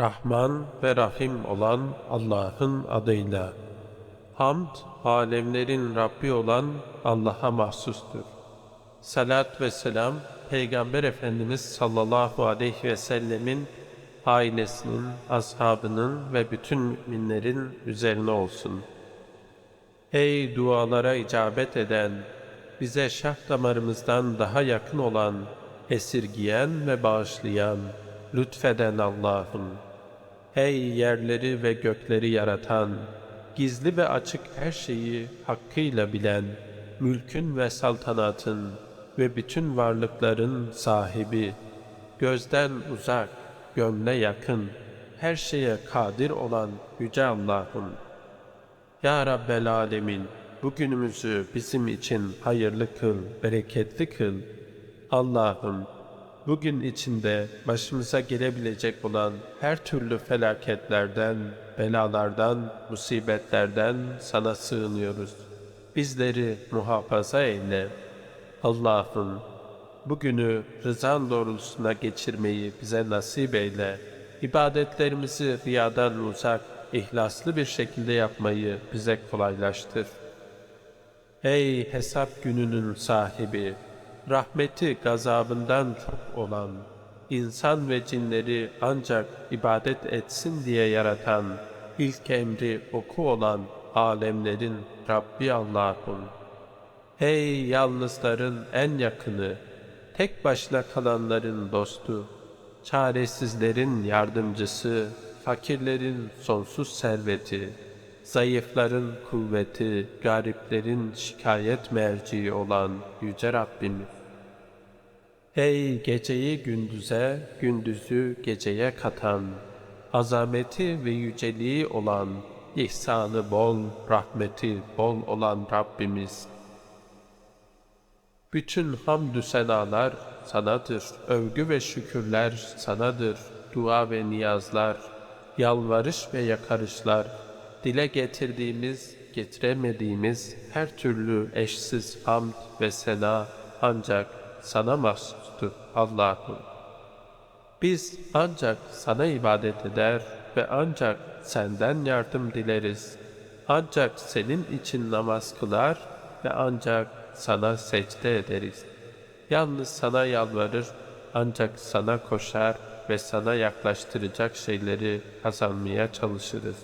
Rahman ve Rahim olan Allah'ın adıyla. Hamd, alemlerin Rabbi olan Allah'a mahsustur. Salat ve selam, Peygamber Efendimiz sallallahu aleyhi ve sellemin ailesinin, ashabının ve bütün müminlerin üzerine olsun. Ey dualara icabet eden, bize şah damarımızdan daha yakın olan, esirgiyen ve bağışlayan, lütfeden Allah'ım. Ey yerleri ve gökleri yaratan, gizli ve açık her şeyi hakkıyla bilen, mülkün ve saltanatın ve bütün varlıkların sahibi, gözden uzak, gönle yakın, her şeye kadir olan Yüce Allah'ım. Ya Rabbel Alemin, bugünümüzü bizim için hayırlı kıl, bereketli kıl. Allah'ım, bugün içinde başımıza gelebilecek olan her türlü felaketlerden, belalardan, musibetlerden sana sığınıyoruz. Bizleri muhafaza eyle. Allah'ım, bugünü rızan doğrultusuna geçirmeyi bize nasip eyle. İbadetlerimizi riyadan uzak, ihlaslı bir şekilde yapmayı bize kolaylaştır. Ey hesap gününün sahibi, rahmeti gazabından çok olan, insan ve cinleri ancak ibadet etsin diye yaratan, ilk emri oku olan alemlerin Rabbi Allah'ım. Ey yalnızların en yakını, tek başına kalanların dostu, çaresizlerin yardımcısı, fakirlerin sonsuz serveti, zayıfların kuvveti, gariplerin şikayet merciği olan Yüce Rabbimiz. Ey geceyi gündüze, gündüzü geceye katan, azameti ve yüceliği olan, ihsanı bol, rahmeti bol olan Rabbimiz. Bütün hamdü senalar sanadır, övgü ve şükürler sanadır, dua ve niyazlar, yalvarış ve yakarışlar, dile getirdiğimiz, getiremediğimiz her türlü eşsiz hamd ve sena ancak sana mahsustur Allah'ım. Biz ancak sana ibadet eder ve ancak senden yardım dileriz. Ancak senin için namaz kılar ve ancak sana secde ederiz. Yalnız sana yalvarır, ancak sana koşar ve sana yaklaştıracak şeyleri kazanmaya çalışırız.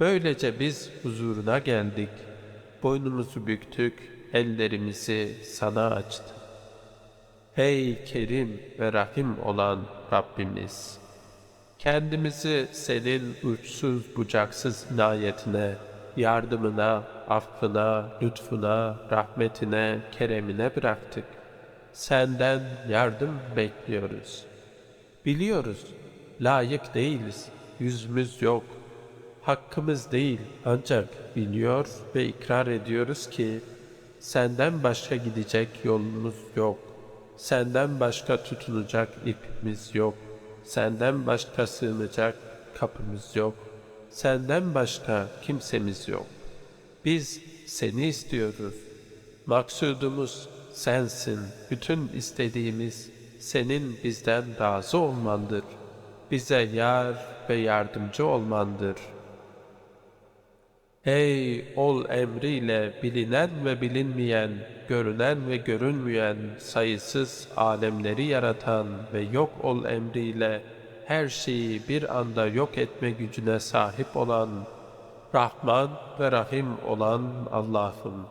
Böylece biz huzuruna geldik. Boynumuzu büktük, ellerimizi sana açtık. Ey Kerim ve Rahim olan Rabbimiz! Kendimizi senin uçsuz bucaksız inayetine, yardımına, affına, lütfuna, rahmetine, keremine bıraktık. Senden yardım bekliyoruz. Biliyoruz, layık değiliz, yüzümüz yok. Hakkımız değil ancak biliyor ve ikrar ediyoruz ki senden başka gidecek yolumuz yok. Senden başka tutunacak ipimiz yok. Senden başka sığınacak kapımız yok. Senden başka kimsemiz yok. Biz seni istiyoruz. Maksudumuz sensin. Bütün istediğimiz senin bizden razı olmandır. Bize yar ve yardımcı olmandır. Ey ol emriyle bilinen ve bilinmeyen, görünen ve görünmeyen, sayısız alemleri yaratan ve yok ol emriyle her şeyi bir anda yok etme gücüne sahip olan, Rahman ve Rahim olan Allah'ım.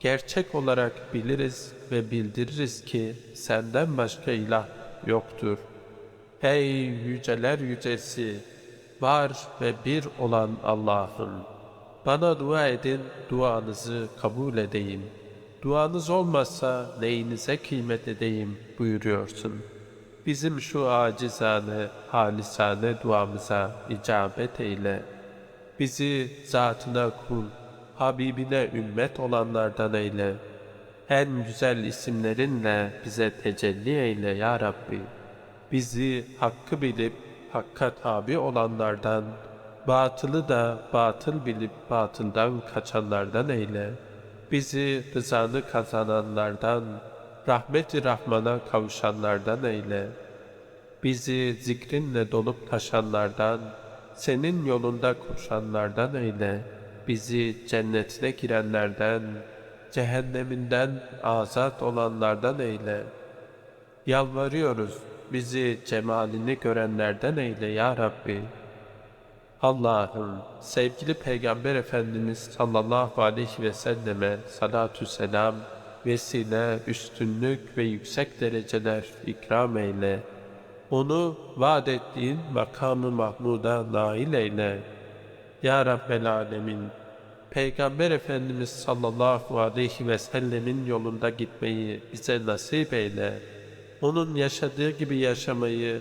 Gerçek olarak biliriz ve bildiririz ki senden başka ilah yoktur. Ey yüceler yücesi, var ve bir olan Allah'ım. Bana dua edin, duanızı kabul edeyim. Duanız olmazsa neyinize kıymet edeyim buyuruyorsun. Bizim şu acizane, halisane duamıza icabet eyle. Bizi zatına kul, Habibine ümmet olanlardan eyle. En güzel isimlerinle bize tecelli eyle ya Rabbi. Bizi hakkı bilip hakka tabi olanlardan, batılı da batıl bilip batıldan kaçanlardan eyle. Bizi rızanı kazananlardan, rahmeti rahmana kavuşanlardan eyle. Bizi zikrinle dolup taşanlardan, senin yolunda koşanlardan eyle. Bizi cennetine girenlerden, cehenneminden azat olanlardan eyle. Yalvarıyoruz, bizi cemalini görenlerden eyle ya Rabbi. Allah'ım sevgili Peygamber Efendimiz sallallahu aleyhi ve selleme salatü selam, vesile, üstünlük ve yüksek dereceler ikram eyle. Onu vaat ettiğin makamı mahmuda nail eyle. Ya Rabbel Alemin, Peygamber Efendimiz sallallahu aleyhi ve sellemin yolunda gitmeyi bize nasip eyle. Onun yaşadığı gibi yaşamayı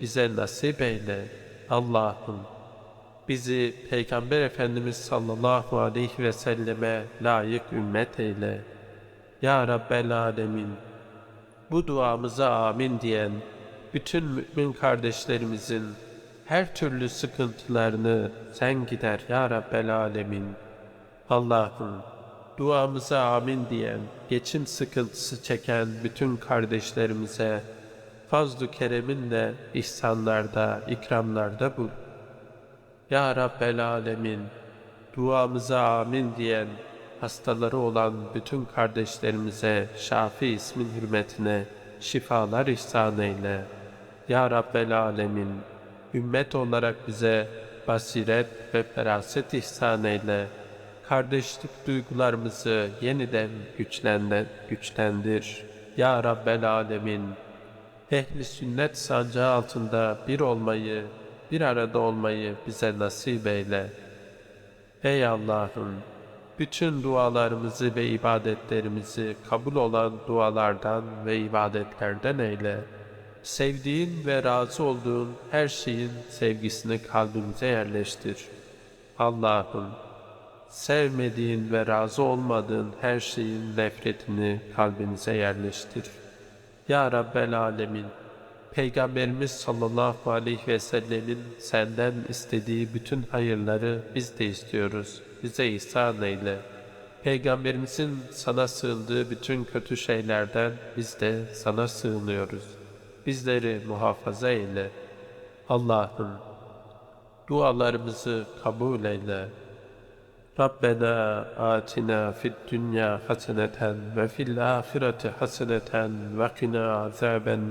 bize nasip eyle. Allah'ım bizi Peygamber Efendimiz sallallahu aleyhi ve selleme layık ümmet eyle. Ya Rabbel Alemin, bu duamıza amin diyen bütün mümin kardeşlerimizin her türlü sıkıntılarını sen gider ya Rabbel Alemin. Allah'ım duamıza amin diyen, geçim sıkıntısı çeken bütün kardeşlerimize fazl-ı kereminle ihsanlarda, ikramlarda bul. Ya Rabbel Alemin, duamıza amin diyen, hastaları olan bütün kardeşlerimize Şafi ismin hürmetine şifalar ihsan eyle. Ya Rabbel Alemin, ümmet olarak bize basiret ve feraset ihsan eyle. Kardeşlik duygularımızı yeniden güçlendir, güçlendir. Ya Rabbel Alemin, ehli sünnet sancağı altında bir olmayı, bir arada olmayı bize nasip eyle. Ey Allah'ım, bütün dualarımızı ve ibadetlerimizi kabul olan dualardan ve ibadetlerden eyle. Sevdiğin ve razı olduğun her şeyin sevgisini kalbimize yerleştir. Allah'ım, sevmediğin ve razı olmadığın her şeyin nefretini kalbimize yerleştir. Ya Rabbel Alemin, Peygamberimiz sallallahu aleyhi ve sellemin senden istediği bütün hayırları biz de istiyoruz. Bize ihsan eyle. Peygamberimizin sana sığındığı bütün kötü şeylerden biz de sana sığınıyoruz. Bizleri muhafaza eyle. Allah'ım dualarımızı kabul eyle. Rabbena atina fid dünya haseneten ve fil ahireti haseneten ve qina azaben